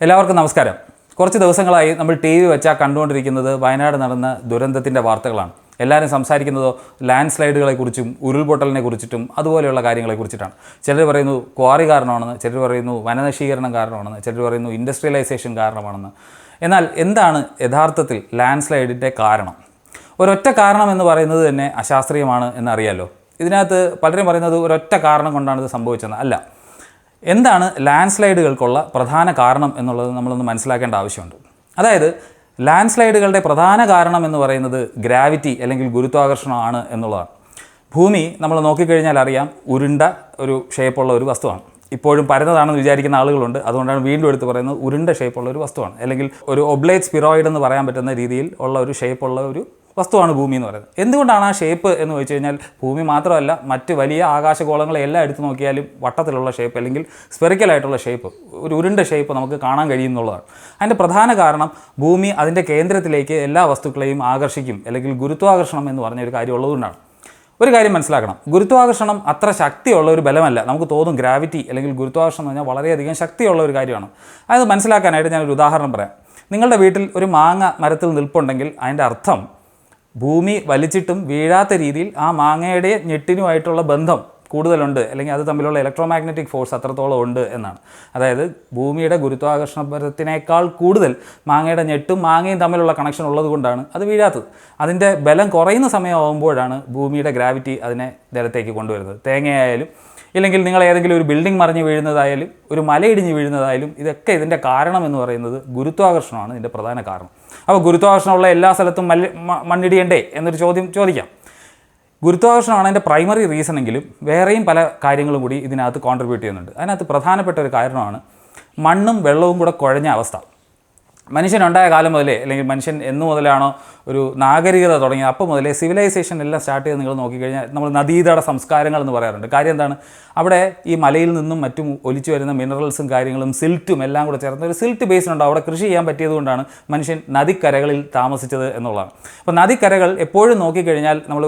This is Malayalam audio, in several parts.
എല്ലാവർക്കും നമസ്കാരം. കുറച്ച് ദിവസങ്ങളായി നമ്മൾ ടി വി വെച്ചാൽ കണ്ടുകൊണ്ടിരിക്കുന്നത് വയനാട് നടന്ന ദുരന്തത്തിന്റെ വാർത്തകളാണ്. എല്ലാവരും സംസാരിക്കുന്നതോ ലാൻഡ് സ്ലൈഡുകളെക്കുറിച്ചും ഉരുൾപൊട്ടലിനെ കുറിച്ചിട്ടും അതുപോലെയുള്ള കാര്യങ്ങളെ കുറിച്ചിട്ടാണ്. ചിലർ പറയുന്നു ക്വാറി കാരണമാണെന്ന് ചിലർ പറയുന്നു വനനശീകരണം കാരണമാണെന്ന് ചിലർ പറയുന്നു ഇൻഡസ്ട്രിയലൈസേഷൻ കാരണമാണെന്ന്. എന്നാൽ എന്താണ് യഥാർത്ഥത്തിൽ ലാൻഡ് സ്ലൈഡിന്റെ കാരണം? ഒരൊറ്റ കാരണം എന്ന് പറയുന്നത് തന്നെ അശാസ്ത്രീയമാണ് എന്നറിയാലോ. ഇതിനകത്ത് പലരും പറയുന്നത് ഒരൊറ്റ കാരണം കൊണ്ടാണ് ഇത് സംഭവിച്ചത് അല്ല എന്താണ് ലാൻഡ് സ്ലൈഡുകൾക്കുള്ള പ്രധാന കാരണം എന്നുള്ളത് നമ്മളൊന്ന് മനസ്സിലാക്കേണ്ട ആവശ്യമുണ്ട്. അതായത് ലാൻഡ് സ്ലൈഡുകളുടെ പ്രധാന കാരണം എന്ന് പറയുന്നത് ഗ്രാവിറ്റി അല്ലെങ്കിൽ ഗുരുത്വാകർഷണമാണ് എന്നുള്ളതാണ്. ഭൂമി നമ്മൾ നോക്കിക്കഴിഞ്ഞാൽ അറിയാം ഉരുണ്ട ഒരു ഷേപ്പുള്ള ഒരു വസ്തുവാണ്. ഇപ്പോഴും പരന്നതാണെന്ന് വിചാരിക്കുന്ന ആളുകളുണ്ട്. അതുകൊണ്ടാണ് വീണ്ടും എടുത്ത് പറയുന്നത് ഉരുണ്ട ഷേപ്പുള്ള ഒരു വസ്തുവാണ്. അല്ലെങ്കിൽ ഒരു ഒബ്ലേറ്റ് സ്പിറോയിഡ് എന്ന് പറയാൻ പറ്റുന്ന രീതിയിൽ ഉള്ള ഒരു ഷേപ്പുള്ള ഒരു വസ്തുവാണ് ഭൂമി എന്ന് പറയുന്നത്. എന്തുകൊണ്ടാണ് ആ ഷേപ്പ് എന്ന് വെച്ച് കഴിഞ്ഞാൽ ഭൂമി മാത്രമല്ല മറ്റ് വലിയ ആകാശഗോളങ്ങളെ എല്ലാം എടുത്തു നോക്കിയാലും വട്ടത്തിലുള്ള ഷേപ്പ് അല്ലെങ്കിൽ സ്പെറിക്കലായിട്ടുള്ള ഷേപ്പ് ഒരു ഉരുണ്ട ഷേപ്പ് നമുക്ക് കാണാൻ കഴിയുന്നുള്ളതാണ് അതിന്റെ പ്രധാന കാരണം ഭൂമി അതിന്റെ കേന്ദ്രത്തിലേക്ക് എല്ലാ വസ്തുക്കളെയും ആകർഷിക്കും അല്ലെങ്കിൽ ഗുരുത്വാകർഷണം എന്ന് പറഞ്ഞ ഒരു കാര്യം ഉള്ളതുകൊണ്ടാണ്. ഒരു കാര്യം മനസ്സിലാക്കണം. ഗുരുത്വാകർഷണം അത്ര ശക്തിയുള്ള ഒരു ബലമല്ല. നമുക്ക് തോന്നും ഗ്രാവിറ്റി അല്ലെങ്കിൽ ഗുരുത്വാകർഷണം എന്ന് പറഞ്ഞാൽ വളരെയധികം ശക്തിയുള്ള ഒരു കാര്യമാണ്. അത് മനസ്സിലാക്കാനായിട്ട് ഞാനൊരു ഉദാഹരണം പറയാം. നിങ്ങളുടെ വീട്ടിൽ ഒരു മാങ്ങ മരത്തിൽ നിൽപ്പുണ്ടെങ്കിൽ അതിന്റെ അർത്ഥം ഭൂമി വലിച്ചിട്ടും വീഴാത്ത രീതിയിൽ ആ മാങ്ങയുടെ ഞെട്ടിനുമായിട്ടുള്ള ബന്ധം കൂടുതലുണ്ട്. അല്ലെങ്കിൽ അത് തമ്മിലുള്ള ഇലക്ട്രോമാഗ്നറ്റിക് ഫോഴ്സ് അത്രത്തോളം ഉണ്ട് എന്നാണ്. അതായത് ഭൂമിയുടെ ഗുരുത്വാകർഷണ ബലത്തിനേക്കാൾ കൂടുതൽ മാങ്ങയുടെ ഞെട്ടും മാങ്ങയും തമ്മിലുള്ള കണക്ഷൻ ഉള്ളത് കൊണ്ടാണ് അത് വീഴാത്തത്. അതിന്റെ ബലം കുറയുന്ന സമയമാകുമ്പോഴാണ് ഭൂമിയുടെ ഗ്രാവിറ്റി അതിനെ നിരത്തേക്ക് കൊണ്ടുവരുന്നത്. തേങ്ങയായാലും ഇല്ലെങ്കിൽ നിങ്ങൾ ഏതെങ്കിലും ഒരു ബിൽഡിംഗ് മറിഞ്ഞ് വീഴുന്നതായാലും ഒരു മലയിടിഞ്ഞ് വീഴുന്നതായാലും ഇതൊക്കെ ഇതിന്റെ കാരണം എന്ന് പറയുന്നത് ഗുരുത്വാകർഷണമാണ് ഇതിന്റെ പ്രധാന കാരണം. അപ്പോൾ ഗുരുത്വാകർഷണമുള്ള എല്ലാ സ്ഥലത്തും മല്ല മണ്ണിടിയണ്ടേ എന്നൊരു ചോദ്യം ചോദിക്കാം. ഗുരുത്വാകർഷണമാണ് അതിന്റെ പ്രൈമറി റീസൺ എങ്കിലും വേറെയും പല കാര്യങ്ങളും കൂടി ഇതിനകത്ത് കോൺട്രിബ്യൂട്ട് ചെയ്യുന്നുണ്ട്. അതിനകത്ത് പ്രധാനപ്പെട്ട ഒരു കാരണമാണ് മണ്ണും വെള്ളവും കൂടെ കുഴഞ്ഞ അവസ്ഥ. മനുഷ്യനുണ്ടായ കാലം മുതലേ അല്ലെങ്കിൽ മനുഷ്യൻ എന്നു മുതലാണോ ഒരു നാഗരികത തുടങ്ങിയത് അപ്പോൾ മുതലേ സിവിലൈസേഷൻ എല്ലാം സ്റ്റാർട്ട് ചെയ്ത് നിങ്ങൾ നോക്കിക്കഴിഞ്ഞാൽ നമ്മൾ നദീതട സംസ്കാരങ്ങൾ എന്ന് പറയാറുണ്ട്. കാര്യം എന്താണ്? അവിടെ ഈ മലയിൽ നിന്നും മറ്റും ഒലിച്ചു വരുന്ന മിനറൽസും കാര്യങ്ങളും സിൽറ്റും എല്ലാം കൂടെ ചേർന്ന ഒരു സിൽറ്റ് ബേസ് ഉണ്ട്. അവിടെ കൃഷി ചെയ്യാൻ പറ്റിയതുകൊണ്ടാണ് മനുഷ്യൻ നദിക്കരകളിൽ താമസിച്ചത് എന്നുള്ളതാണ്. അപ്പോൾ നദിക്കരകൾ എപ്പോഴും നോക്കിക്കഴിഞ്ഞാൽ നമ്മൾ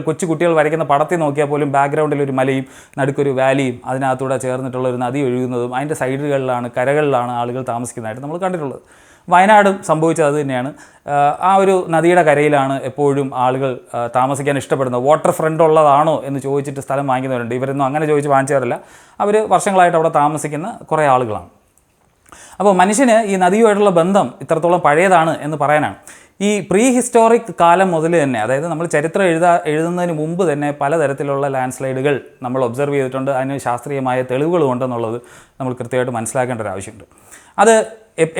കൊച്ചു കുട്ടികൾ വരയ്ക്കുന്ന പടത്തിൽ നോക്കിയാൽ പോലും ബാക്ക്ഗ്രൗണ്ടിൽ ഒരു മലയും നടുക്കൊരു വാലിയും അതിനകത്തൂടെ ചേർന്നിട്ടുള്ള ഒരു നദി ഒഴുകുന്നതും അതിന്റെ സൈഡുകളിലാണ് കരകളിലാണ് ആളുകൾ താമസിക്കുന്നതായിട്ട് നമ്മൾ കണ്ടിട്ടുള്ളത്. വയനാടും സംഭവിച്ചത് അത് തന്നെയാണ്. ആ ഒരു നദിയുടെ കരയിലാണ് എപ്പോഴും ആളുകൾ താമസിക്കാൻ ഇഷ്ടപ്പെടുന്നത്. വാട്ടർ ഫ്രണ്ട് ഉള്ളതാണോ എന്ന് ചോദിച്ചിട്ട് സ്ഥലം വാങ്ങിക്കുന്നവരുണ്ട്. ഇവരൊന്നും അങ്ങനെ ചോദിച്ച് വാങ്ങിച്ചവരല്ല. അവർ വർഷങ്ങളായിട്ട് അവിടെ താമസിക്കുന്ന കുറേ ആളുകളാണ്. അപ്പോൾ മനുഷ്യന് ഈ നദിയുമായിട്ടുള്ള ബന്ധം ഇത്രത്തോളം പഴയതാണ് എന്ന് പറയാനാണ്. ഈ പ്രീ ഹിസ്റ്റോറിക് കാലം മുതൽ തന്നെ അതായത് നമ്മൾ ചരിത്രം എഴുതാ എഴുതുന്നതിന് മുമ്പ് തന്നെ പലതരത്തിലുള്ള ലാൻഡ് സ്ലൈഡുകൾ നമ്മൾ ഒബ്സർവ് ചെയ്തിട്ടുണ്ട്. അതിന് ശാസ്ത്രീയമായ തെളിവുകളും ഉണ്ടെന്നുള്ളത് നമ്മൾ കൃത്യമായിട്ട് മനസ്സിലാക്കേണ്ട ഒരു ആവശ്യമുണ്ട്. അത്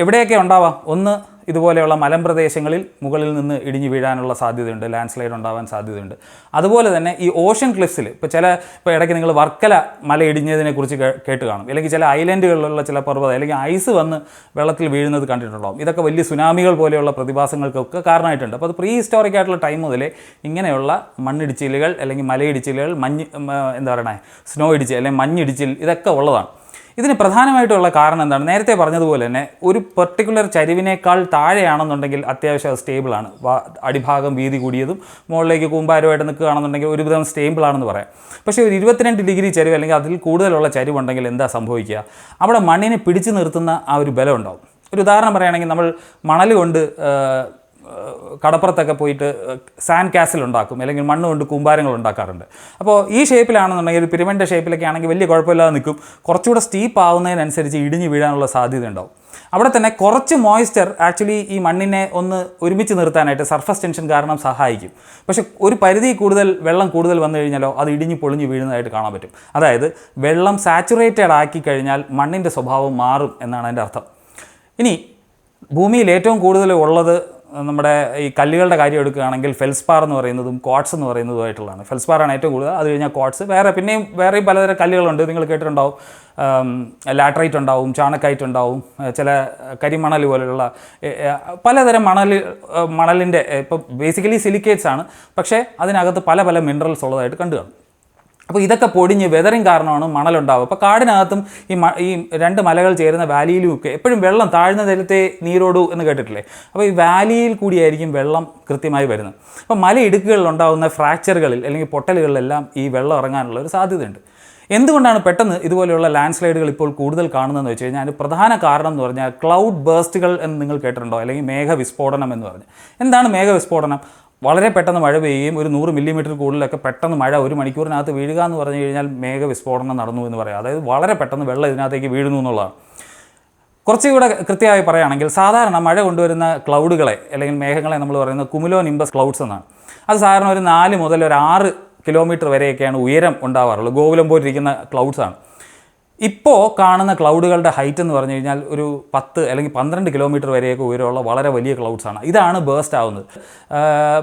എവിടെയൊക്കെ ഉണ്ടാവാം? ഒന്ന് ഇതുപോലെയുള്ള മലമ്പ്രദേശങ്ങളിൽ മുകളിൽ നിന്ന് ഇടിഞ്ഞു വീഴാനുള്ള സാധ്യതയുണ്ട് ലാൻഡ് സ്ലൈഡ് ഉണ്ടാവാൻ സാധ്യതയുണ്ട്. അതുപോലെ തന്നെ ഈ ഓഷൻ ക്ലിഫ്സിൽ ഇപ്പോൾ ചില ഇപ്പോൾ ഇടയ്ക്ക് നിങ്ങൾ വർക്കല മല ഇടിഞ്ഞതിനെ കുറിച്ച് കേട്ട് കാണും. അല്ലെങ്കിൽ ചില ഐലൻഡുകളിലുള്ള ചില പർവതം അല്ലെങ്കിൽ ഐസ് വന്ന് വെള്ളത്തിൽ വീഴുന്നത് കണ്ടിട്ടുണ്ടാവും. ഇതൊക്കെ വലിയ സുനാമികൾ പോലെയുള്ള പ്രതിഭാസങ്ങൾക്കൊക്കെ കാരണമായിട്ടുണ്ട്. അപ്പോൾ അത് പ്രീ ഹിസ്റ്റോറിക് ആയിട്ടുള്ള ടൈം മുതലേ ഇങ്ങനെയുള്ള മണ്ണിടിച്ചിലുകൾ അല്ലെങ്കിൽ മലയിടിച്ചിലുകൾ മഞ്ഞ് എന്താ പറയണേ സ്നോ ഇടിച്ചിൽ അല്ലെങ്കിൽ മഞ്ഞിടിച്ചിൽ ഇതൊക്കെ ഉള്ളതാണ്. ഇതിന് പ്രധാനമായിട്ടുള്ള കാരണം എന്താണ്? നേരത്തെ പറഞ്ഞതുപോലെ തന്നെ ഒരു പെർട്ടിക്കുലർ ചരിവിനേക്കാൾ താഴെയാണെന്നുണ്ടെങ്കിൽ അത്യാവശ്യം അത് സ്റ്റേബിളാണ് അടിഭാഗം വീതി കൂടിയതും മുകളിലേക്ക് കൂമ്പാരമായിട്ട് നിൽക്കുകയാണെന്നുണ്ടെങ്കിൽ ഒരുവിധം സ്റ്റേബിളാണെന്ന് പറയാം. പക്ഷേ ഒരു ഇരുപത്തിരണ്ട് ഡിഗ്രി ചരിവ് അല്ലെങ്കിൽ അതിൽ കൂടുതലുള്ള ചരിവുണ്ടെങ്കിൽ എന്താ സംഭവിക്കുക? അവിടെ മണ്ണിനെ പിടിച്ചു നിർത്തുന്ന ആ ഒരു ബലം ഒരു ഉദാഹരണം പറയുകയാണെങ്കിൽ നമ്മൾ മണൽ കൊണ്ട് കടപ്പുറത്തൊക്കെ പോയിട്ട് സാൻഡ് കാസിൽ ഉണ്ടാക്കും അല്ലെങ്കിൽ മണ്ണ് കൊണ്ട് കൂമ്പാരങ്ങൾ ഉണ്ടാക്കാറുണ്ട്. അപ്പോൾ ഈ ഷേപ്പിലാണെന്നുണ്ടെങ്കിൽ ഒരു ഷേപ്പിലൊക്കെ ആണെങ്കിൽ വലിയ കുഴപ്പമില്ലാതെ നിൽക്കും. കുറച്ചുകൂടെ സ്റ്റീപ്പ് ആവുന്നതിനനുസരിച്ച് ഇടിഞ്ഞു വീഴാനുള്ള സാധ്യത ഉണ്ടാവും. അവിടെ തന്നെ കുറച്ച് മോയ്സ്ചർ ആക്ച്വലി ഈ മണ്ണിനെ ഒന്ന് ഒരുമിച്ച് നിർത്താനായിട്ട് സർഫസ് ടെൻഷൻ കാരണം സഹായിക്കും. പക്ഷെ ഒരു പരിധി കൂടുതൽ വെള്ളം കൂടുതൽ വന്നു കഴിഞ്ഞാലോ അത് ഇടിഞ്ഞ് പൊളിഞ്ഞ് വീഴുന്നതായിട്ട് കാണാൻ പറ്റും. അതായത് വെള്ളം സാച്ചുറേറ്റഡ് ആക്കി കഴിഞ്ഞാൽ മണ്ണിന്റെ സ്വഭാവം മാറും എന്നാണ് അതിന്റെ അർത്ഥം. ഇനി ഭൂമിയിൽ ഏറ്റവും കൂടുതൽ ഉള്ളത് നമ്മുടെ ഈ കല്ലുകളുടെ കാര്യം എടുക്കുകയാണെങ്കിൽ ഫെൽസ്പാർ എന്ന് പറയുന്നതും ക്വാട്സ് എന്ന് പറയുന്നതുമായിട്ടുള്ളതാണ്. ഫെൽസ്പാറാണ് ഏറ്റവും കൂടുതൽ. അത് കഴിഞ്ഞാൽ ക്വാട്സ്. വേറെ പിന്നെയും വേറെയും പലതരം കല്ലുകളുണ്ട്. നിങ്ങൾ കേട്ടിട്ടുണ്ടാവും. ലാട്രൈറ്റ് ഉണ്ടാവും ചാണക്കായിട്ട് ഉണ്ടാവും ചില കരിമണൽ പോലെയുള്ള പലതരം മണൽ മണലിന്റെ ഇപ്പോൾ ബേസിക്കലി സിലിക്കേറ്റ്സ് ആണ്. പക്ഷേ അതിനകത്ത് പല പല മിനറൽസ് ഉള്ളതായിട്ട് കണ്ടു കാണും. അപ്പോൾ ഇതൊക്കെ പൊടിഞ്ഞ് വെതറിങ് കാരണമാണ് മണലുണ്ടാവുക. അപ്പോൾ കാടിനകത്തും ഈ മ ഈ രണ്ട് മലകൾ ചേരുന്ന വാലിയിലും ഒക്കെ എപ്പോഴും വെള്ളം താഴ്ന്ന നിലത്തെ നീരോടു എന്ന് കേട്ടിട്ടില്ലേ? അപ്പോൾ ഈ വാലിയിൽ കൂടിയായിരിക്കും വെള്ളം കൃത്യമായി വരുന്നത്. അപ്പോൾ മല ഇടുക്കുകളിൽ ഉണ്ടാകുന്ന ഫ്രാക്ചറുകളിൽ അല്ലെങ്കിൽ പൊട്ടലുകളിലെല്ലാം ഈ വെള്ളം ഇറങ്ങാനുള്ള ഒരു സാധ്യതയുണ്ട്. എന്തുകൊണ്ടാണ് പെട്ടെന്ന് ഇതുപോലെയുള്ള ലാൻഡ് സ്ലൈഡുകൾ ഇപ്പോൾ കൂടുതൽ കാണുന്നതെന്ന് വെച്ച് കഴിഞ്ഞാൽ അതിന് പ്രധാന കാരണം എന്ന് പറഞ്ഞാൽ ക്ലൗഡ് ബേസ്റ്റുകൾ എന്ന് നിങ്ങൾ കേട്ടിട്ടുണ്ടോ? അല്ലെങ്കിൽ മേഘവിസ്ഫോടനം എന്ന് പറഞ്ഞ്. എന്താണ് മേഘവിസ്ഫോടനം? വളരെ പെട്ടെന്ന് മഴ പെയ്യുകയും ഒരു നൂറ് മില്ലിമീറ്റർ കൂടുതലൊക്കെ പെട്ടെന്ന് മഴ ഒരു മണിക്കൂറിനകത്ത് വീഴുക എന്ന് പറഞ്ഞു കഴിഞ്ഞാൽ മേഘവിസ്ഫോടനം നടന്നു എന്ന് പറയാം. അതായത് വളരെ പെട്ടെന്ന് വെള്ളം ഇതിനകത്തേക്ക് വീഴുന്നു എന്നുള്ളതാണ്. കുറച്ചുകൂടെ കൃത്യമായി പറയുകയാണെങ്കിൽ സാധാരണ മഴ കൊണ്ടുവരുന്ന ക്ലൗഡുകളെ അല്ലെങ്കിൽ മേഘങ്ങളെ നമ്മൾ പറയുന്നത് കുമുലോ നിംബസ് ക്ലൗഡ്സ് എന്നാണ്. അത് സാധാരണ ഒരു നാല് മുതൽ ഒരു ആറ് കിലോമീറ്റർ വരെയൊക്കെയാണ് ഉയരം ഉണ്ടാവാറുള്ളത്. ഗോകുലം പോലിരിക്കുന്ന ക്ലൗഡ്സാണ് ഇപ്പോൾ കാണുന്ന ക്ലൗഡുകളുടെ ഹൈറ്റ് എന്ന് പറഞ്ഞു കഴിഞ്ഞാൽ ഒരു പത്ത് അല്ലെങ്കിൽ പന്ത്രണ്ട് കിലോമീറ്റർ വരെയൊക്കെ ഉയരമുള്ള വളരെ വലിയ ക്ലൗഡ്സാണ്. ഇതാണ് ബേസ്റ്റ് ആവുന്നത്.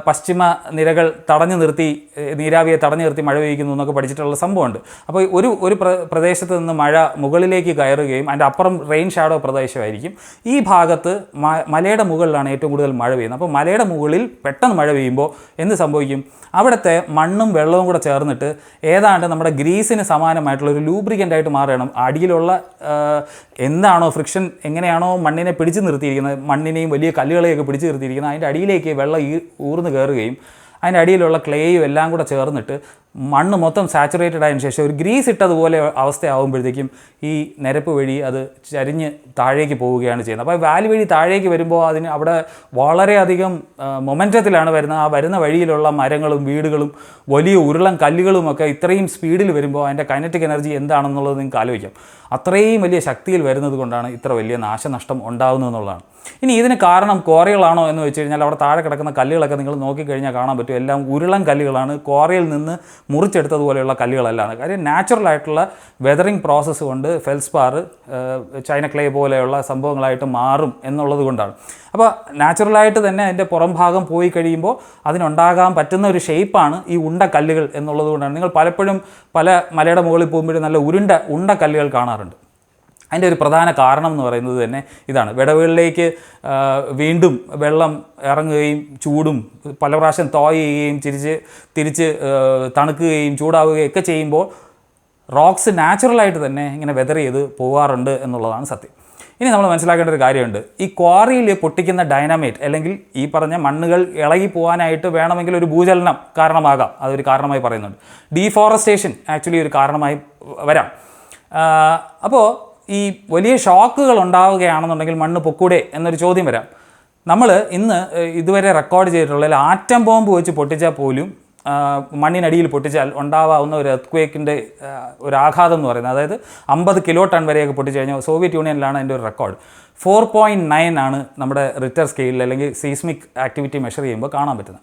പശ്ചിമ നിരകൾ തടഞ്ഞു നിർത്തി നീരാവിയെ തടഞ്ഞു നിർത്തി മഴ പെയ്യുന്നു എന്നൊക്കെ പഠിച്ചിട്ടുള്ള സംഭവമുണ്ട്. അപ്പോൾ ഒരു ഒരു പ്ര- പ്രദേശത്ത് നിന്ന് മഴ മുകളിലേക്ക് കയറുകയും അതിന്റെ അപ്പുറം റെയിൻ ഷാഡോ പ്രദേശമായിരിക്കും. ഈ ഭാഗത്ത് മലയുടെ മുകളിലാണ് ഏറ്റവും കൂടുതൽ മഴ പെയ്യുന്നത്. അപ്പോൾ മലയുടെ മുകളിൽ പെട്ടെന്ന് മഴ പെയ്യുമ്പോൾ എന്ത് സംഭവിക്കും? അവിടുത്തെ മണ്ണും വെള്ളവും കൂടെ ചേർന്നിട്ട് ഏതാണ്ട് നമ്മുടെ ഗ്രീസിന് സമാനമായിട്ടുള്ള ഒരു ലൂബ്രിക്കന്റ് ആയിട്ട് മാറുകയാണ് അടിയിലുള്ള എന്താണോ ഫ്രിക്ഷൻ എങ്ങനെയാണോ മണ്ണിനെ പിടിച്ചു നിർത്തിയിരിക്കുന്നത് മണ്ണിനെയും വലിയ കല്ലുകളെയൊക്കെ പിടിച്ചു നിർത്തിയിരിക്കുന്നത് അതിന്റെ അടിയിലേക്ക് വെള്ളം ഈ ഊർന്ന് കയറുകയും അതിന്റെ അടിയിലുള്ള ക്ലേയും എല്ലാം കൂടെ ചേർന്നിട്ട് മണ്ണ് മൊത്തം സാച്ചുറേറ്റഡ് ആയതിനു ശേഷം ഒരു ഗ്രീസ് ഇട്ടതുപോലെ അവസ്ഥയാവുമ്പോഴത്തേക്കും ഈ നിരപ്പ് വഴി അത് ചരിഞ്ഞ് താഴേക്ക് പോവുകയാണ് ചെയ്യുന്നത്. അപ്പോൾ വാലി വഴി താഴേക്ക് വരുമ്പോൾ അതിന് അവിടെ വളരെയധികം മൊമെന്റത്തിലാണ് വരുന്നത്. ആ വരുന്ന വഴിയിലുള്ള മരങ്ങളും വീടുകളും വലിയ ഉരുളം കല്ലുകളും ഒക്കെ ഇത്രയും സ്പീഡിൽ വരുമ്പോൾ അതിന്റെ കൈനറ്റിക് എനർജി എന്താണെന്നുള്ളത് നിങ്ങൾക്ക് ആലോചിക്കാം. അത്രയും വലിയ ശക്തിയിൽ വരുന്നത് കൊണ്ടാണ് ഇത്ര വലിയ നാശനഷ്ടം ഉണ്ടാകുന്നതെന്നുള്ളതാണ് ഇനി ഇതിന് കാരണം കോറകളാണോ എന്ന് വെച്ച് കഴിഞ്ഞാൽ അവിടെ താഴെ കിടക്കുന്ന കല്ലുകളൊക്കെ നിങ്ങൾ നോക്കിക്കഴിഞ്ഞാൽ കാണാൻ പറ്റും. എല്ലാം ഉരുളം കല്ലുകളാണ്. കോറയിൽ നിന്ന് മുറിച്ചെടുത്തതുപോലെയുള്ള കല്ലുകളല്ല കാര്യം നാച്ചുറൽ ആയിട്ടുള്ള വെതറിങ് പ്രോസസ്സ് കൊണ്ട് ഫെൽസ്പാർ ചൈന ക്ലേ പോലെയുള്ള സംഭവങ്ങളായിട്ട് മാറും എന്നുള്ളത് കൊണ്ടാണ്. അപ്പോൾ നാച്ചുറലായിട്ട് തന്നെ അതിന്റെ പുറം ഭാഗം പോയി കഴിയുമ്പോൾ അതിനുണ്ടാകാൻ പറ്റുന്ന ഒരു ഷേപ്പാണ് ഈ ഉണ്ട കല്ലുകൾ എന്നുള്ളത് കൊണ്ടാണ്. നിങ്ങൾ പലപ്പോഴും പല മലയുടെ മുകളിൽ പോകുമ്പോഴും നല്ല ഉരുണ്ട ഉണ്ട കല്ലുകൾ കാണാറുണ്ട്. അതിന്റെ ഒരു പ്രധാന കാരണം എന്ന് പറയുന്നത് തന്നെ ഇതാണ്. വിടവുകളിലേക്ക് വീണ്ടും വെള്ളം ഇറങ്ങുകയും ചൂടും പല പ്രാവശ്യം തോയുകയും തിരിച്ച് തിരിച്ച് തണുക്കുകയും ചൂടാവുകയും ഒക്കെ ചെയ്യുമ്പോൾ റോക്സ് നാച്ചുറലായിട്ട് തന്നെ ഇങ്ങനെ വെതർ ചെയ്ത് പോകാറുണ്ട് എന്നുള്ളതാണ് സത്യം. ഇനി നമ്മൾ മനസ്സിലാക്കേണ്ട ഒരു കാര്യമുണ്ട്. ഈ ക്വാറിയിൽ പൊട്ടിക്കുന്ന ഡൈനാമൈറ്റ് അല്ലെങ്കിൽ ഈ പറഞ്ഞ മണ്ണുകൾ ഇളകി പോകാനായിട്ട് വേണമെങ്കിൽ ഒരു ഭൂചലനം കാരണമാകാം. അതൊരു കാരണമായി പറയുന്നുണ്ട്. ഡീഫോറസ്റ്റേഷൻ ആക്ച്വലി ഒരു കാരണമായി വരാം. അപ്പോൾ ഈ വലിയ ഷോക്കുകൾ ഉണ്ടാവുകയാണെന്നുണ്ടെങ്കിൽ മണ്ണ് പൊക്കൂടെ എന്നൊരു ചോദ്യം വരാം. നമ്മൾ ഇന്ന് ഇതുവരെ റെക്കോർഡ് ചെയ്തിട്ടുള്ളതിൽ ആറ്റം ബോംബ് വെച്ച് പൊട്ടിച്ചാൽ പോലും മണ്ണിനടിയിൽ പൊട്ടിച്ചാൽ ഉണ്ടാവാവുന്ന ഒരു എർത്ത്ക്വേക്കിന്റെ ഒരു ആഘാതം എന്ന് പറയുന്നത്. അതായത് അമ്പത് കിലോ ടൺ വരെയൊക്കെ പൊട്ടിച്ചു കഴിഞ്ഞാൽ സോവിയറ്റ് യൂണിയനിലാണ് അതിന്റെ ഒരു റെക്കോർഡ് ഫോർ പോയിന്റ് നയൻ ആണ് നമ്മുടെ റിറ്റർ സ്കെയിലിൽ അല്ലെങ്കിൽ സീസ്മിക് ആക്ടിവിറ്റി മെഷർ ചെയ്യുമ്പോൾ കാണാൻ പറ്റുന്നത്.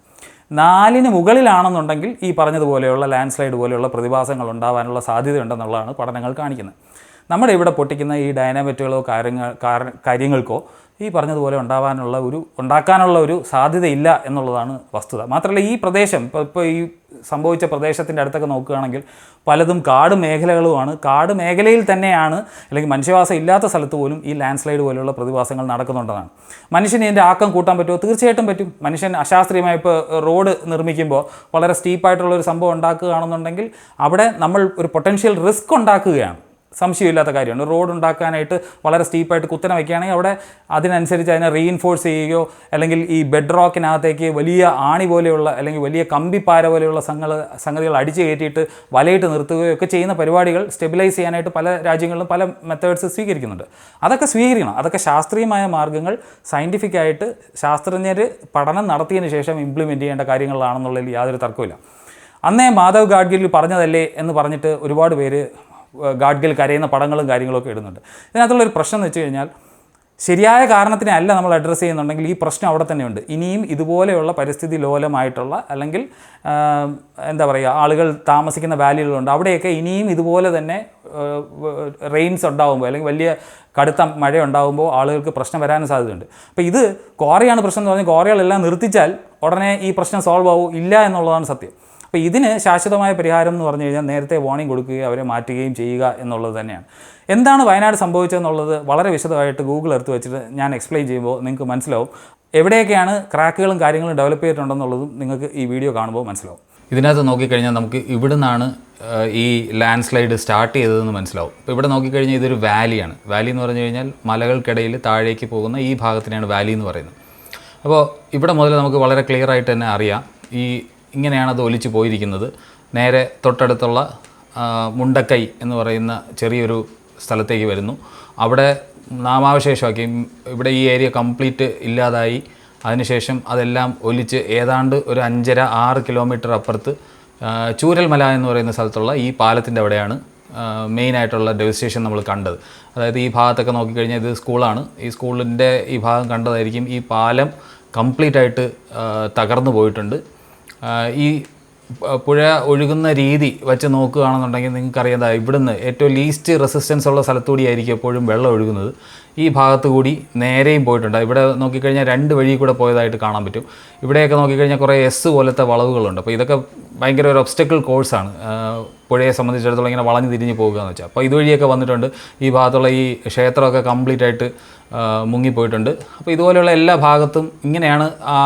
നാലിന് മുകളിലാണെന്നുണ്ടെങ്കിൽ ഈ പറഞ്ഞതുപോലെയുള്ള ലാൻഡ് സ്ലൈഡ് പോലെയുള്ള പ്രതിഭാസങ്ങൾ ഉണ്ടാവാനുള്ള സാധ്യതയുണ്ടെന്നുള്ളതാണ് പഠനങ്ങൾ കാണിക്കുന്നത്. നമ്മുടെ ഇവിടെ പൊട്ടിക്കുന്ന ഈ ഡൈനാമൈറ്റുകളോ കാര്യങ്ങൾ കാര്യങ്ങൾക്കോ ഈ പറഞ്ഞതുപോലെ ഉണ്ടാവാനുള്ള ഒരു ഉണ്ടാക്കാനുള്ള ഒരു സാധ്യതയില്ല എന്നുള്ളതാണ് വസ്തുത. മാത്രമല്ല ഈ പ്രദേശം ഇപ്പോൾ ഇപ്പോൾ ഈ സംഭവിച്ച പ്രദേശത്തിന്റെ അടുത്തൊക്കെ നോക്കുകയാണെങ്കിൽ പലതും കാട് മേഖലകളുമാണ്. കാട് മേഖലയിൽ തന്നെയാണ് അല്ലെങ്കിൽ മനുഷ്യവാസം ഇല്ലാത്ത സ്ഥലത്ത് പോലും ഈ ലാൻഡ് സ്ലൈഡ് പോലെയുള്ള പ്രതിഭാസങ്ങൾ നടക്കുന്നുണ്ടെന്നാണ്. മനുഷ്യന് ഇതിന്റെ ആക്കം കൂട്ടാൻ പറ്റുമോ? തീർച്ചയായിട്ടും പറ്റും. മനുഷ്യൻ അശാസ്ത്രീയമായി ഇപ്പോൾ റോഡ് നിർമ്മിക്കുമ്പോൾ വളരെ സ്റ്റീപ്പായിട്ടുള്ള ഒരു സംഭവം ഉണ്ടാക്കുകയാണെന്നുണ്ടെങ്കിൽ അവിടെ നമ്മൾ ഒരു പൊട്ടൻഷ്യൽ റിസ്ക് ഉണ്ടാക്കുകയാണ്. സംശയമില്ലാത്ത കാര്യമാണ്. റോഡ് ഉണ്ടാക്കാനായിട്ട് വളരെ സ്റ്റീപ്പായിട്ട് കുത്തനെ വയ്ക്കുകയാണെങ്കിൽ അവിടെ അതിനനുസരിച്ച് അതിനെ റീഇൻഫോഴ്സ് ചെയ്യുകയോ അല്ലെങ്കിൽ ഈ ബെഡ് റോക്കിനകത്തേക്ക് വലിയ ആണി പോലെയുള്ള അല്ലെങ്കിൽ വലിയ കമ്പിപ്പാര പോലെയുള്ള സംഘ സംഗതികൾ അടിച്ചു കയറ്റിയിട്ട് വലയിട്ട് നിർത്തുകയോ ഒക്കെ ചെയ്യുന്ന പരിപാടികൾ സ്റ്റെബിലൈസ് ചെയ്യാനായിട്ട് പല രാജ്യങ്ങളിലും പല മെത്തേഡ്സ് സ്വീകരിക്കുന്നുണ്ട്. അതൊക്കെ സ്വീകരിക്കണം. അതൊക്കെ ശാസ്ത്രീയമായ മാർഗങ്ങൾ സയന്റിഫിക് ആയിട്ട് ശാസ്ത്രജ്ഞർ പഠനം നടത്തിയതിന് ശേഷം ഇംപ്ലിമെന്റ് ചെയ്യേണ്ട കാര്യങ്ങളാണെന്നുള്ളതിൽ യാതൊരു തർക്കമില്ല അന്നേ മാധവ് ഗാഡ്ഗിൽ പറഞ്ഞതല്ലേ എന്ന് പറഞ്ഞിട്ട് ഒരുപാട് പേര് ഗാഡ്ഗിൽ കരയുന്ന പടങ്ങളും കാര്യങ്ങളൊക്കെ ഇടുന്നുണ്ട്. ഇതിനകത്തുള്ളൊരു പ്രശ്നം എന്ന് വെച്ച് കഴിഞ്ഞാൽ ശരിയായ കാരണത്തിനെ അല്ല നമ്മൾ അഡ്രസ്സ് ചെയ്യുന്നുണ്ടെങ്കിൽ ഈ പ്രശ്നം അവിടെ തന്നെയുണ്ട്. ഇനിയും ഇതുപോലെയുള്ള പരിസ്ഥിതി ലോലമായിട്ടുള്ള അല്ലെങ്കിൽ എന്താ പറയുക ആളുകൾ താമസിക്കുന്ന വാലികളുണ്ട് അവിടെയൊക്കെ ഇനിയും ഇതുപോലെ തന്നെ റെയിൻസ് ഉണ്ടാകുമ്പോൾ അല്ലെങ്കിൽ വലിയ കടുത്ത മഴ ഉണ്ടാകുമ്പോൾ ആളുകൾക്ക് പ്രശ്നം വരാനും സാധ്യതയുണ്ട്. അപ്പോൾ ഇത് കോറയാണ് പ്രശ്നം എന്ന് പറഞ്ഞാൽ കോറകളെല്ലാം നിർത്തിച്ചാൽ ഉടനെ ഈ പ്രശ്നം സോൾവ് ആവും ഇല്ല എന്നുള്ളതാണ് സത്യം. അപ്പോൾ ഇതിന് ശാശ്വതമായ പരിഹാരം എന്ന് പറഞ്ഞു കഴിഞ്ഞാൽ നേരത്തെ വാർണിംഗ് കൊടുക്കുകയും അവരെ മാറ്റുകയും ചെയ്യുക എന്നുള്ളത് തന്നെയാണ്. എന്താണ് വയനാട് സംഭവിച്ചതെന്നുള്ളത് വളരെ വിശദമായിട്ട് ഗൂഗിൾ എടുത്ത് വെച്ചിട്ട് ഞാൻ എക്സ്പ്ലെയിൻ ചെയ്യുമ്പോൾ നിങ്ങൾക്ക് മനസ്സിലാവും. എവിടെയൊക്കെയാണ് ക്രാക്കുകളും കാര്യങ്ങളും ഡെവലപ്പ് ചെയ്തിട്ടുണ്ടെന്നുള്ളതും നിങ്ങൾക്ക് ഈ വീഡിയോ കാണുമ്പോൾ മനസ്സിലാവും. ഇതിനകത്ത് നോക്കിക്കഴിഞ്ഞാൽ നമുക്ക് ഇവിടെ നിന്നാണ് ഈ ലാൻഡ് സ്ലൈഡ് സ്റ്റാർട്ട് ചെയ്തതെന്ന് മനസ്സിലാവും. ഇപ്പോൾ ഇവിടെ നോക്കിക്കഴിഞ്ഞാൽ ഇതൊരു വാലിയാണ് വാലി എന്ന് പറഞ്ഞു കഴിഞ്ഞാൽ മലകൾക്കിടയിൽ താഴേക്ക് പോകുന്ന ഈ ഭാഗത്തിനെയാണ് വാലി എന്ന് പറയുന്നത്. അപ്പോൾ ഇവിടെ മുതൽ നമുക്ക് വളരെ ക്ലിയർ ആയിട്ട് തന്നെ അറിയാം. ഈ ഇങ്ങനെയാണ് അത് ഒലിച്ചു പോയിരിക്കുന്നത്. നേരെ തൊട്ടടുത്തുള്ള മുണ്ടക്കൈ എന്ന് പറയുന്ന ചെറിയൊരു സ്ഥലത്തേക്ക് വരുന്നു. അവിടെ നാമാവശേഷമാക്കി ഇവിടെ ഈ ഏരിയ കംപ്ലീറ്റ് ഇല്ലാതായി. അതിനുശേഷം അതെല്ലാം ഒലിച്ച് ഏതാണ്ട് ഒരു അഞ്ചര ആറ് കിലോമീറ്റർ അപ്പുറത്ത് ചൂരൽമല എന്ന് പറയുന്ന സ്ഥലത്തുള്ള ഈ പാലത്തിന്റെ അവിടെയാണ് മെയിനായിട്ടുള്ള ഡെവസ്റ്റേഷൻ നമ്മൾ കണ്ടത്. അതായത് ഈ ഭാഗത്തൊക്കെ നോക്കിക്കഴിഞ്ഞാൽ ഇത് സ്കൂളാണ്. ഈ സ്കൂളിന്റെ ഈ ഭാഗം കണ്ടതായിരിക്കും ഈ പാലം കംപ്ലീറ്റ് ആയിട്ട് തകർന്നു പോയിട്ടുണ്ട്. ഈ പുഴ ഒഴുകുന്ന രീതി വെച്ച് നോക്കുകയാണെന്നുണ്ടെങ്കിൽ നിങ്ങൾക്കറിയാം ഇവിടുന്ന് ഏറ്റവും ലീസ്റ്റ് റെസിസ്റ്റൻസ് ഉള്ള സ്ഥലത്തുകൂടി ആയിരിക്കും എപ്പോഴും വെള്ളം ഒഴുകുന്നത്. ഈ ഭാഗത്ത് കൂടി നേരെയും പോയിട്ടുണ്ട്. ഇവിടെ നോക്കിക്കഴിഞ്ഞാൽ രണ്ട് വഴി കൂടെ പോയതായിട്ട് കാണാൻ പറ്റും. ഇവിടെയൊക്കെ നോക്കിക്കഴിഞ്ഞാൽ കുറേ എസ് പോലത്തെ വളവുകളുണ്ട്. അപ്പോൾ ഇതൊക്കെ ഭയങ്കര ഒരു ഒബ്സ്റ്റക്കിൾ കോഴ്സാണ് പുഴയെ സംബന്ധിച്ചിടത്തോളം ഇങ്ങനെ വളഞ്ഞു തിരിഞ്ഞ് പോകുക എന്ന് വെച്ചാൽ. അപ്പോൾ ഇതുവഴിയൊക്കെ വന്നിട്ടുണ്ട്. ഈ ഭാഗത്തുള്ള ഈ ക്ഷേത്രമൊക്കെ കംപ്ലീറ്റ് ആയിട്ട് മുങ്ങിപ്പോയിട്ടുണ്ട്. അപ്പോൾ ഇതുപോലെയുള്ള എല്ലാ ഭാഗത്തും ഇങ്ങനെയാണ് ആ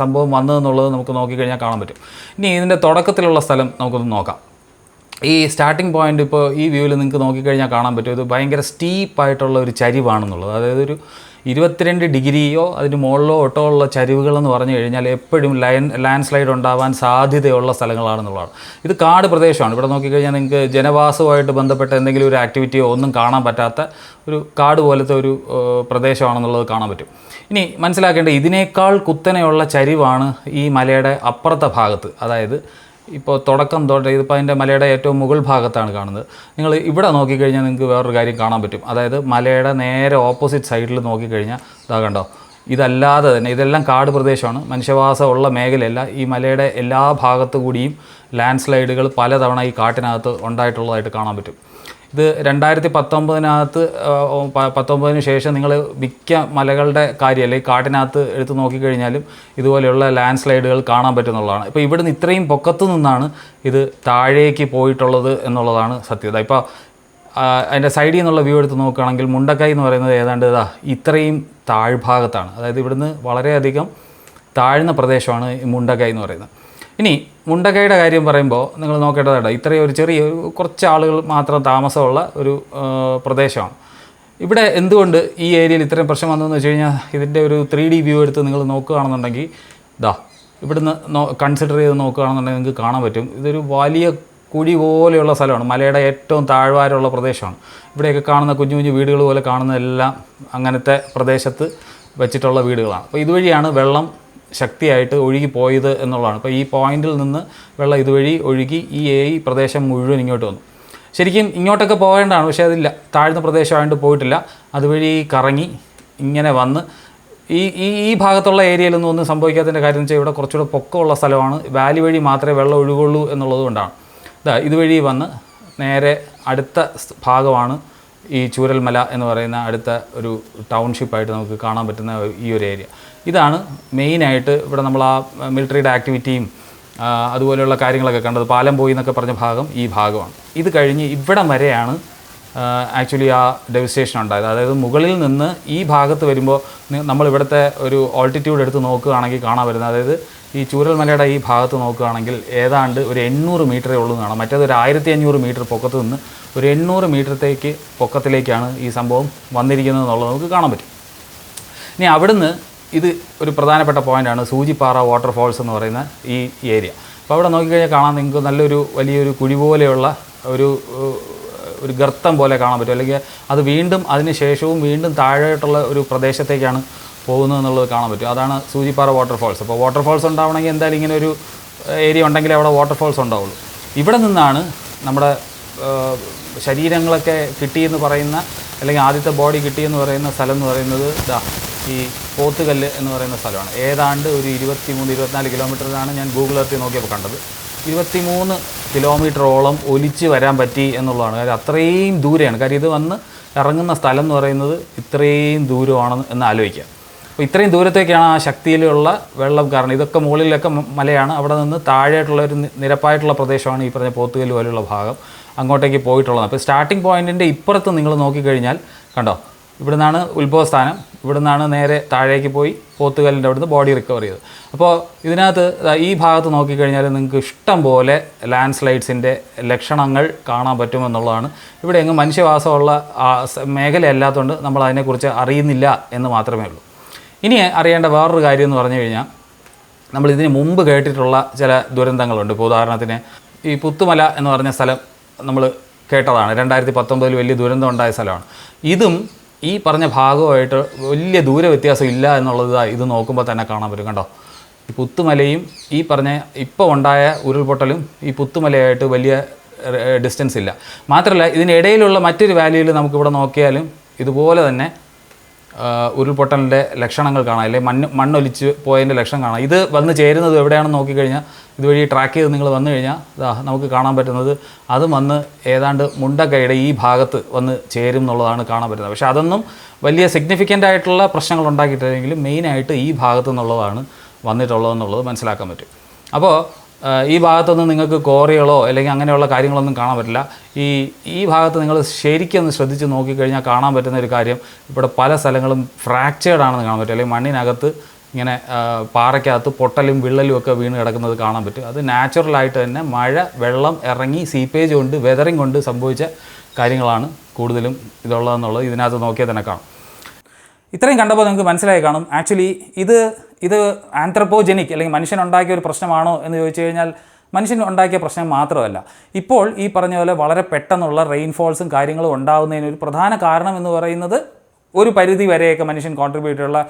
സംഭവം വന്നതെന്നുള്ളത് നമുക്ക് നോക്കിക്കഴിഞ്ഞാൽ കാണാൻ പറ്റും. ഇനി ഇതിന്റെ തുടക്കത്തിലുള്ള സ്ഥലം നമുക്കൊന്ന് നോക്കാം. ഈ സ്റ്റാർട്ടിംഗ് പോയിന്റ് ഇപ്പോൾ ഈ വ്യൂവിൽ നിങ്ങൾക്ക് നോക്കിക്കഴിഞ്ഞാൽ കാണാൻ പറ്റും. ഇത് ഭയങ്കര സ്റ്റീപ്പായിട്ടുള്ള ഒരു ചരിവാണെന്നുള്ളത്. അതായത് ഒരു ഇരുപത്തിരണ്ട് ഡിഗ്രിയോ അതിന് മുകളിലോ ഒട്ടോ ഉള്ള ചരിവുകളെന്ന് പറഞ്ഞു കഴിഞ്ഞാൽ എപ്പോഴും ലൈൻ ലാൻഡ് സ്ലൈഡ് ഉണ്ടാവാൻ സാധ്യതയുള്ള സ്ഥലങ്ങളാണെന്നുള്ളതാണ്. ഇത് കാട് പ്രദേശമാണ്. ഇവിടെ നോക്കിക്കഴിഞ്ഞാൽ നിങ്ങൾക്ക് ജനവാസവുമായിട്ട് ബന്ധപ്പെട്ട എന്തെങ്കിലും ഒരു ആക്ടിവിറ്റിയോ ഒന്നും കാണാൻ പറ്റാത്ത ഒരു കാട് പോലത്തെ ഒരു പ്രദേശമാണെന്നുള്ളത് കാണാൻ പറ്റും. ഇനി മനസ്സിലാക്കേണ്ട ഇതിനേക്കാൾ കുത്തനെയുള്ള ചരിവാണ് ഈ മലയുടെ അപ്പുറത്തെ ഭാഗത്ത്. അതായത് ഇപ്പോൾ തുടക്കം തൊട്ട് ഇതിപ്പോൾ അതിന്റെ മലയുടെ ഏറ്റവും മുകൾ ഭാഗത്താണ് കാണുന്നത്. നിങ്ങൾ ഇവിടെ നോക്കിക്കഴിഞ്ഞാൽ നിങ്ങൾക്ക് വേറൊരു കാര്യം കാണാൻ പറ്റും. അതായത് മലയുടെ നേരെ ഓപ്പോസിറ്റ് സൈഡിൽ നോക്കിക്കഴിഞ്ഞാൽ ഇതാ കണ്ടോ ഇതല്ലാതെ തന്നെ ഇതെല്ലാം കാട് പ്രദേശമാണ്. മനുഷ്യവാസമുള്ള മേഖലയല്ല. ഈ മലയുടെ എല്ലാ ഭാഗത്തു കൂടിയും ലാൻഡ് സ്ലൈഡുകൾ പലതവണ ഈ കാട്ടിനകത്ത് ഉണ്ടായിട്ടുള്ളതായിട്ട് കാണാൻ പറ്റും. ഇത് രണ്ടായിരത്തി പത്തൊമ്പതിനകത്ത് പത്തൊമ്പതിന് ശേഷം നിങ്ങൾ മിക്ക മലകളുടെ കാര്യം അല്ലെങ്കിൽ കാട്ടിനകത്ത് എടുത്ത് നോക്കിക്കഴിഞ്ഞാലും ഇതുപോലെയുള്ള ലാൻഡ് സ്ലൈഡുകൾ കാണാൻ പറ്റുന്നുള്ളതാണ്. ഇപ്പോൾ ഇവിടുന്ന് ഇത്രയും പൊക്കത്തു നിന്നാണ് ഇത് താഴേക്ക് പോയിട്ടുള്ളത് എന്നുള്ളതാണ് സത്യത ഇപ്പോൾ അതിന്റെ സൈഡിൽ നിന്നുള്ള വ്യൂ എടുത്ത് നോക്കുകയാണെങ്കിൽ മുണ്ടക്കൈ എന്ന് പറയുന്നത് ഏതാണ്ട് ഇതാ ഇത്രയും താഴ്ഭാഗത്താണ്. അതായത് ഇവിടുന്ന് വളരെയധികം താഴ്ന്ന പ്രദേശമാണ് ഈ മുണ്ടക്കൈ എന്ന് പറയുന്നത്. ഇനി മുണ്ടക്കൈയുടെ കാര്യം പറയുമ്പോൾ നിങ്ങൾ നോക്കേണ്ടതാണ് ഇത്രയും ഒരു ചെറിയ കുറച്ച് ആളുകൾ മാത്രം താമസമുള്ള ഒരു പ്രദേശമാണ്. ഇവിടെ എന്തുകൊണ്ട് ഈ ഏരിയയിൽ ഇത്രയും പ്രശ്നം വന്നതെന്ന് വെച്ച് കഴിഞ്ഞാൽ ഇതിന്റെ ഒരു ത്രീ ഡി വ്യൂ എടുത്ത് നിങ്ങൾ നോക്കുകയാണെന്നുണ്ടെങ്കിൽ ദാ ഇവിടുന്ന് നോ കൺസിഡർ ചെയ്ത് നോക്കുകയാണെന്നുണ്ടെങ്കിൽ നിങ്ങൾക്ക് കാണാൻ പറ്റും. ഇതൊരു വലിയ കുഴി പോലെയുള്ള സ്ഥലമാണ്. മലയുടെ ഏറ്റവും താഴ്വാരമുള്ള പ്രദേശമാണ്. ഇവിടെയൊക്കെ കാണുന്ന കുഞ്ഞു കുഞ്ഞു വീടുകൾ പോലെ കാണുന്നതെല്ലാം അങ്ങനത്തെ പ്രദേശത്ത് വെച്ചിട്ടുള്ള വീടുകളാണ്. അപ്പോൾ ഇതുവഴിയാണ് വെള്ളം ശക്തിയായിട്ട് ഒഴുകി പോയത് എന്നുള്ളതാണ്. അപ്പോൾ ഈ പോയിന്റിൽ നിന്ന് വെള്ളം ഇതുവഴി ഒഴുകി ഈ ഈ പ്രദേശം മുഴുവൻ ഇങ്ങോട്ട് വന്നു. ശരിക്കും ഇങ്ങോട്ടൊക്കെ പോകേണ്ടതാണ് പക്ഷേ അതില്ല. താഴ്ന്ന പ്രദേശമായിട്ട് പോയിട്ടില്ല. അതുവഴി കറങ്ങി ഇങ്ങനെ വന്ന് ഈ ഈ ഈ ഭാഗത്തുള്ള ഏരിയയിലൊന്നും ഒന്നും സംഭവിക്കാത്തതിന്റെ കാര്യം എന്ന് വെച്ചാൽ ഇവിടെ കുറച്ചുകൂടെ പൊക്കമുള്ള സ്ഥലമാണ്. വാലി വഴി മാത്രമേ വെള്ളം ഒഴുകുള്ളൂ എന്നുള്ളത് കൊണ്ടാണ്. ഇതാ ഇതുവഴി വന്ന് നേരെ അടുത്ത ഭാഗമാണ് ഈ ചൂരൽമല എന്ന് പറയുന്ന അടുത്ത ഒരു ടൗൺഷിപ്പായിട്ട് നമുക്ക് കാണാൻ പറ്റുന്ന ഈ ഒരു ഏരിയ. ഇതാണ് മെയിനായിട്ട് ഇവിടെ നമ്മൾ ആ മിലിറ്ററിയുടെ ആക്ടിവിറ്റിയും അതുപോലെയുള്ള കാര്യങ്ങളൊക്കെ കണ്ടത്. പാലം പോയി എന്നൊക്കെ പറഞ്ഞ ഭാഗം ഈ ഭാഗമാണ്. ഇത് കഴിഞ്ഞ് ഇവിടം വരെയാണ് ആക്ച്വലി ആ ഡെവിസ്റ്റേഷൻ ഉണ്ടായത്. അതായത് മുകളിൽ നിന്ന് ഈ ഭാഗത്ത് വരുമ്പോൾ നമ്മൾ ഇവിടുത്തെ ഒരു ഓൾട്ടിറ്റ്യൂഡ് എടുത്ത് നോക്കുകയാണെങ്കിൽ കാണാൻ വരുന്നത് അതായത് ഈ ചൂരൽ ചൂരൽമലയുടെ ഈ ഭാഗത്ത് നോക്കുകയാണെങ്കിൽ ഏതാണ്ട് ഒരു എണ്ണൂറ് മീറ്ററേ ഉള്ളൂ എന്നാണ്. മറ്റേത് ഒരു ആയിരത്തി അഞ്ഞൂറ് മീറ്റർ പൊക്കത്ത് നിന്ന് ഒരു എണ്ണൂറ് മീറ്ററത്തേക്ക് പൊക്കത്തിലേക്കാണ് ഈ സംഭവം വന്നിരിക്കുന്നത് എന്നുള്ളത് നമുക്ക് കാണാൻ പറ്റും. ഇനി അവിടുന്ന് ഇത് ഒരു പ്രധാനപ്പെട്ട പോയിന്റാണ് സൂചിപ്പാറ വാട്ടർഫോൾസ് എന്ന് പറയുന്ന ഈ ഏരിയ. അപ്പോൾ അവിടെ നോക്കിക്കഴിഞ്ഞാൽ കാണാൻ നിങ്ങൾക്ക് നല്ലൊരു വലിയൊരു കുഴി പോലെയുള്ള ഒരു ഒരു ഗർത്തം പോലെ കാണാൻ പറ്റും. അല്ലെങ്കിൽ അത് വീണ്ടും അതിന് ശേഷവും വീണ്ടും താഴോട്ടുള്ള ഒരു പ്രദേശത്തേക്കാണ് പോകുന്നത് എന്നുള്ളത് കാണാൻ പറ്റും. അതാണ് സൂചിപ്പാറ വാട്ടർഫോൾസ് അപ്പോൾ വാട്ടർഫോൾസ് ഉണ്ടാവണമെങ്കിൽ എന്തായാലും ഇങ്ങനെ ഒരു ഏരിയ ഉണ്ടെങ്കിൽ അവിടെ വാട്ടർഫോൾസ് ഉണ്ടാവുള്ളൂ. ഇവിടെ നിന്നാണ് നമ്മുടെ ശരീരങ്ങളൊക്കെ കിട്ടിയെന്ന് പറയുന്ന അല്ലെങ്കിൽ ആദ്യത്തെ ബോഡി കിട്ടിയെന്ന് പറയുന്ന സ്ഥലം എന്ന് പറയുന്നത് ഇതാ ഈ പോത്തുകല്ല് എന്ന് പറയുന്ന സ്ഥലമാണ്. ഏതാണ്ട് ഒരു ഇരുപത്തി മൂന്ന് ഇരുപത്തിനാല് കിലോമീറ്ററിലാണ് ഞാൻ ഗൂഗിൾ എർത്തിൽ നോക്കിയപ്പോൾ കണ്ടത്. ഇരുപത്തി മൂന്ന് കിലോമീറ്ററോളം ഒലിച്ച് വരാൻ പറ്റി എന്നുള്ളതാണ്. കാര്യം അത്രയും ദൂരെയാണ്. കാര്യം ഇത് വന്ന് ഇറങ്ങുന്ന സ്ഥലം എന്ന് പറയുന്നത് ഇത്രയും ദൂരമാണെന്ന് എന്ന് ആലോചിക്കുക അപ്പോൾ ഇത്രയും ദൂരത്തേക്കാണ് ആ ശക്തിയിലുള്ള വെള്ളം കാരണം. ഇതൊക്കെ മുകളിലൊക്കെ മലയാണ്. അവിടെ നിന്ന് താഴെയായിട്ടുള്ള ഒരു നിരപ്പായിട്ടുള്ള പ്രദേശമാണ് ഈ പറഞ്ഞ പോത്തുകല്ല് പോലെയുള്ള ഭാഗം. അങ്ങോട്ടേക്ക് പോയിട്ടുള്ളത് അപ്പോൾ സ്റ്റാർട്ടിംഗ് പോയിന്റിന്റെ ഇപ്പുറത്ത് നിങ്ങൾ നോക്കിക്കഴിഞ്ഞാൽ കണ്ടോ? ഇവിടുന്നാണ് ഉത്ഭവസ്ഥാനം. ഇവിടുന്നാണ് നേരെ താഴേക്ക് പോയി പോത്തുകല്ലിന്റെ അവിടുന്ന് ബോഡി റിക്കവർ ചെയ്തത്. അപ്പോൾ ഇതിനകത്ത് ഈ ഭാഗത്ത് നോക്കിക്കഴിഞ്ഞാൽ നിങ്ങൾക്ക് ഇഷ്ടം പോലെ ലാൻഡ് സ്ലൈഡ്സിന്റെ ലക്ഷണങ്ങൾ കാണാൻ പറ്റുമെന്നുള്ളതാണ് ഇവിടെ എങ്ങും മനുഷ്യവാസമുള്ള മേഖലയല്ലാത്തതുകൊണ്ട് നമ്മൾ അതിനെക്കുറിച്ച് അറിയുന്നില്ല എന്ന് മാത്രമേ ഉള്ളൂ. ഇനി അറിയേണ്ട വേറൊരു കാര്യം എന്ന് പറഞ്ഞു കഴിഞ്ഞാൽ നമ്മൾ ഇതിന് മുമ്പ് കേട്ടിട്ടുള്ള ചില ദുരന്തങ്ങളുണ്ട്. ഇപ്പോൾ ഉദാഹരണത്തിന് ഈ പുത്തുമല എന്ന് പറഞ്ഞ സ്ഥലം നമ്മൾ കേട്ടതാണ്. രണ്ടായിരത്തി പത്തൊമ്പതിൽ വലിയ ദുരന്തം ഉണ്ടായ സ്ഥലമാണ്. ഇതും ഈ പറഞ്ഞ ഭാഗമായിട്ട് വലിയ ദൂര വ്യത്യാസം ഇല്ല എന്നുള്ളത് ഇത് നോക്കുമ്പോൾ തന്നെ കാണാൻ പറ്റും കണ്ടോ? ഈ പുത്തുമലയും ഈ പറഞ്ഞ ഇപ്പോൾ ഉണ്ടായ ഉരുൾപൊട്ടലും ഈ പുത്തുമലയായിട്ട് വലിയ ഡിസ്റ്റൻസ് ഇല്ല. മാത്രമല്ല ഇതിനിടയിലുള്ള മറ്റൊരു വാല്യൂയിൽ നമുക്കിവിടെ നോക്കിയാലും ഇതുപോലെ തന്നെ ഉരുൾപൊട്ടലിന്റെ ലക്ഷണങ്ങൾ കാണാം അല്ലെങ്കിൽ മണ്ണ് മണ്ണൊലിച്ച് പോയതിന്റെ ലക്ഷണം കാണാം. ഇത് വന്ന് ചേരുന്നത് എവിടെയാണെന്ന് നോക്കിക്കഴിഞ്ഞാൽ ഇതുവഴി ട്രാക്ക് ചെയ്ത് നിങ്ങൾ വന്നു കഴിഞ്ഞാൽ നമുക്ക് കാണാൻ പറ്റുന്നത് അത് വന്ന് ഏതാണ്ട് മുണ്ടക്കൈയുടെ ഈ ഭാഗത്ത് വന്ന് ചേരും എന്നുള്ളതാണ് കാണാൻ പറ്റുന്നത്. പക്ഷേ അതൊന്നും വലിയ സിഗ്നിഫിക്കന്റ് ആയിട്ടുള്ള പ്രശ്നങ്ങൾ ഉണ്ടാക്കിയിട്ടില്ലെങ്കിലും മെയിനായിട്ട് ഈ ഭാഗത്തു നിന്നുള്ളതാണ് വന്നിട്ടുള്ളതെന്നുള്ളത് മനസ്സിലാക്കാൻ പറ്റും. അപ്പോൾ ഈ ഭാഗത്തുനിന്ന് നിങ്ങൾക്ക് കോറികളോ അല്ലെങ്കിൽ അങ്ങനെയുള്ള കാര്യങ്ങളൊന്നും കാണാൻ പറ്റില്ല. ഈ ഈ ഭാഗത്ത് നിങ്ങൾ ശരിക്കൊന്ന് ശ്രദ്ധിച്ച് നോക്കിക്കഴിഞ്ഞാൽ കാണാൻ പറ്റുന്ന ഒരു കാര്യം ഇവിടെ പല സ്ഥലങ്ങളും ഫ്രാക്ചേർഡ് ആണെന്ന് കാണാൻ പറ്റും. അല്ലെങ്കിൽ മണ്ണിനകത്ത് ഇങ്ങനെ പാറയ്ക്കകത്ത് പൊട്ടലും വിള്ളലും ഒക്കെ വീണ് കിടക്കുന്നത് കാണാൻ പറ്റും. അത് നാച്ചുറലായിട്ട് തന്നെ മഴ വെള്ളം ഇറങ്ങി സീപ്പേജ് കൊണ്ട് വെതറിങ് കൊണ്ട് സംഭവിച്ച കാര്യങ്ങളാണ് കൂടുതലും ഇതുള്ളതെന്നുള്ളത് ഇതിനകത്ത് നോക്കിയാൽ തന്നെ കാണാം. ഇത്രയും കണ്ടപ്പോൾ നിങ്ങൾക്ക് മനസ്സിലായി കാണും. ആക്ച്വലി ഇത് ഇത് ആന്ത്രപ്പോജനിക് അല്ലെങ്കിൽ മനുഷ്യൻ ഉണ്ടാക്കിയ ഒരു പ്രശ്നമാണോ എന്ന് ചോദിച്ചു കഴിഞ്ഞാൽ മനുഷ്യൻ ഉണ്ടാക്കിയ പ്രശ്നം മാത്രമല്ല. ഇപ്പോൾ ഈ പറഞ്ഞ പോലെ വളരെ പെട്ടെന്നുള്ള റെയിൻഫോൾസും കാര്യങ്ങളും ഉണ്ടാകുന്നതിന് ഒരു പ്രധാന കാരണം എന്ന് പറയുന്നത് ഒരു പരിധി വരെയൊക്കെ മനുഷ്യൻ കോൺട്രിബ്യൂട്ട് ഉള്ള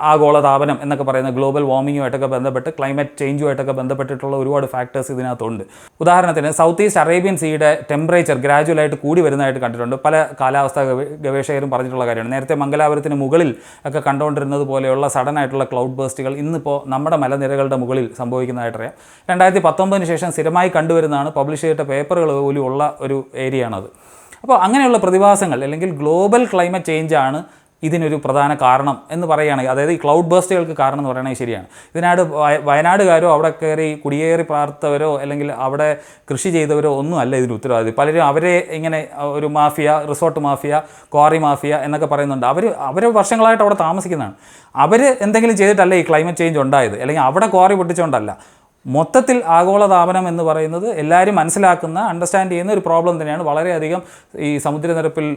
ആഗോളതാപനം എന്നൊക്കെ പറയുന്ന ഗ്ലോബൽ വാർമിങ്ങുമായിട്ടൊക്കെ ബന്ധപ്പെട്ട് ക്ലൈമറ്റ് ചേഞ്ചുമായിട്ടൊക്കെ ബന്ധപ്പെട്ടിട്ടുള്ള ഒരുപാട് ഫാക്ടേഴ്സ് ഇതിനകത്തുണ്ട്. ഉദാഹരണത്തിന് സൗത്ത് ഈസ്റ്റ് അറേബ്യൻ സീയുടെ ടെമ്പറേച്ചർ ഗ്രാജുവലായിട്ട് കൂടി വരുന്നതായിട്ട് കണ്ടിട്ടുണ്ട്. പല കാലാവസ്ഥാ ഗവേ- ഗവേഷകരും പറഞ്ഞിട്ടുള്ള കാര്യമാണ്. നേരത്തെ മംഗലാപുരത്തിന് മുകളിൽ ഒക്കെ കണ്ടുകൊണ്ടിരുന്നത് പോലെയുള്ള സഡൻ ആയിട്ടുള്ള ക്ലൗഡ് ബേസ്റ്റുകൾ ഇന്നിപ്പോൾ നമ്മുടെ മലനിരകളുടെ മുകളിൽ സംഭവിക്കുന്നതായിട്ടറിയാം രണ്ടായിരത്തി പത്തൊമ്പതിന് ശേഷം സ്ഥിരമായി കണ്ടുവരുന്നതാണ് പബ്ലിഷ് ചെയ്തിട്ട പേപ്പറുകൾ പോലും ഉള്ള ഒരു ഏരിയയാണത് അപ്പോൾ അങ്ങനെയുള്ള പ്രതിഭാസങ്ങൾ അല്ലെങ്കിൽ ഗ്ലോബൽ ക്ലൈമറ്റ് ചേഞ്ച് ആണ് ഇതിനൊരു പ്രധാന കാരണം എന്ന് പറയുകയാണെങ്കിൽ അതായത് ഈ ക്ലൗഡ് ബേസ്റ്റുകൾക്ക് കാരണം എന്ന് പറയുകയാണെങ്കിൽ ശരിയാണ്. ഇതിനാട് വയനാടുകാരോ അവിടെ കയറി കുടിയേറി പാർത്തവരോ അല്ലെങ്കിൽ അവിടെ കൃഷി ചെയ്തവരോ ഒന്നും അല്ല ഇതിന് ഉത്തരവാദി പലരും അവരെ ഇങ്ങനെ ഒരു mafia resort mafia quarry mafia എന്നൊക്കെ പറയുന്നുണ്ട്. അവർ അവർ വർഷങ്ങളായിട്ട് അവിടെ താമസിക്കുന്നതാണ്. അവർ എന്തെങ്കിലും ചെയ്തിട്ടല്ല ഈ ക്ലൈമറ്റ് ചേഞ്ച് ഉണ്ടായത്. അല്ലെങ്കിൽ അവിടെ ക്വാറി പൊട്ടിച്ചുകൊണ്ടല്ല. മൊത്തത്തിൽ ആഗോളതാപനം എന്ന് പറയുന്നത് എല്ലാവരും മനസ്സിലാക്കുന്ന അണ്ടർസ്റ്റാൻഡ് ചെയ്യുന്ന ഒരു പ്രോബ്ലം തന്നെയാണ്. വളരെയധികം ഈ സമുദ്രനിരപ്പിൽ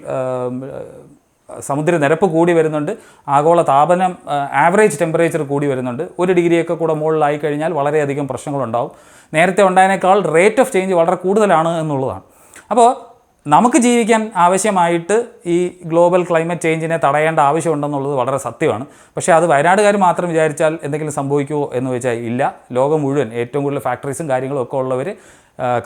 സമുദ്രനിരപ്പ് കൂടി വരുന്നുണ്ട്. ആഗോള താപനം ആവറേജ് ടെമ്പറേച്ചർ കൂടി വരുന്നുണ്ട്. ഒരു ഡിഗ്രിയൊക്കെ കൂടെ മുകളിലായി കഴിഞ്ഞാൽ വളരെയധികം പ്രശ്നങ്ങളുണ്ടാവും. നേരത്തെ ഉണ്ടായതിനേക്കാൾ റേറ്റ് ഓഫ് ചേഞ്ച് വളരെ കൂടുതലാണ് എന്നുള്ളതാണ്. അപ്പോൾ നമുക്ക് ജീവിക്കാൻ ആവശ്യമായിട്ട് ഈ ഗ്ലോബൽ ക്ലൈമറ്റ് ചേഞ്ചിനെ തടയേണ്ട ആവശ്യമുണ്ടെന്നുള്ളത് വളരെ സത്യമാണ്. പക്ഷേ അത് വയനാടുകാർ മാത്രം വിചാരിച്ചാൽ എന്തെങ്കിലും സംഭവിക്കുമോ എന്ന് വെച്ചാൽ ഇല്ല. ലോകം മുഴുവൻ ഏറ്റവും കൂടുതൽ ഫാക്ടറീസും കാര്യങ്ങളും ഒക്കെ ഉള്ളവർ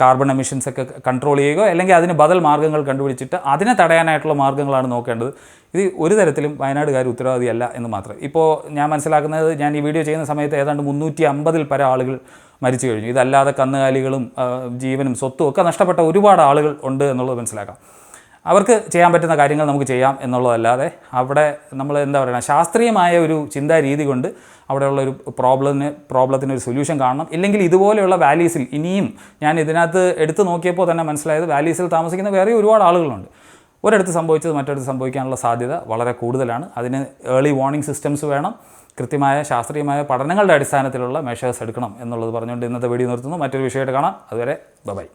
കാർബൺ എമിഷൻസ് ഒക്കെ കൺട്രോൾ ചെയ്യുകയോ അല്ലെങ്കിൽ അതിന് ബദൽ മാർഗങ്ങൾ കണ്ടുപിടിച്ചിട്ട് അതിനെ തടയാനായിട്ടുള്ള മാർഗങ്ങളാണ് നോക്കേണ്ടത്. ഇത് ഒരു തരത്തിലും വയനാടുകാർ ഉത്തരവാദിയല്ല എന്ന് മാത്രം. ഇപ്പോൾ ഞാൻ മനസ്സിലാക്കുന്നത് ഞാൻ ഈ വീഡിയോ ചെയ്യുന്ന സമയത്ത് ഏതാണ്ട് മുന്നൂറ്റി അമ്പതിൽ പര ആളുകൾ മരിച്ചു കഴിഞ്ഞു. ഇതല്ലാതെ കന്നുകാലികളും ജീവനും സ്വത്തും ഒക്കെ നഷ്ടപ്പെട്ട ഒരുപാട് ആളുകൾ ഉണ്ട് എന്നുള്ളത് മനസ്സിലാക്കാം. അവർക്ക് ചെയ്യാൻ പറ്റുന്ന കാര്യങ്ങൾ നമുക്ക് ചെയ്യാം എന്നുള്ളതല്ലാതെ അവിടെ നമ്മൾ എന്താ പറയുക ശാസ്ത്രീയമായ ഒരു ചിന്താ രീതി കൊണ്ട് അവിടെയുള്ള ഒരു പ്രോബ്ലത്തിന് പ്രോബ്ലത്തിന് ഒരു സൊല്യൂഷൻ കാണണം. ഇല്ലെങ്കിൽ ഇതുപോലെയുള്ള വാലീസിൽ ഇനിയും ഞാൻ ഇതിനകത്ത് എടുത്തു നോക്കിയപ്പോൾ തന്നെ മനസ്സിലായത് വാലീസിൽ താമസിക്കുന്ന വേറെ ഒരുപാട് ആളുകളുണ്ട്. ഒരിടത്ത് സംഭവിച്ചത് മറ്റൊരിടത്ത് സംഭവിക്കാനുള്ള സാധ്യത വളരെ കൂടുതലാണ്. അതിന് ഏർലി വാർണിംഗ് സിസ്റ്റംസ് വേണം. കൃത്യമായ ശാസ്ത്രീയമായ പഠനങ്ങളുടെ അടിസ്ഥാനത്തിലുള്ള മെഷേഴ്സ് എടുക്കണം എന്നുള്ളത് പറഞ്ഞുകൊണ്ട് ഇന്നത്തെ വീഡിയോ നിർത്തുന്നു. മറ്റൊരു വിഷയമായിട്ട് കാണാം. അതുവരെ ബൈ.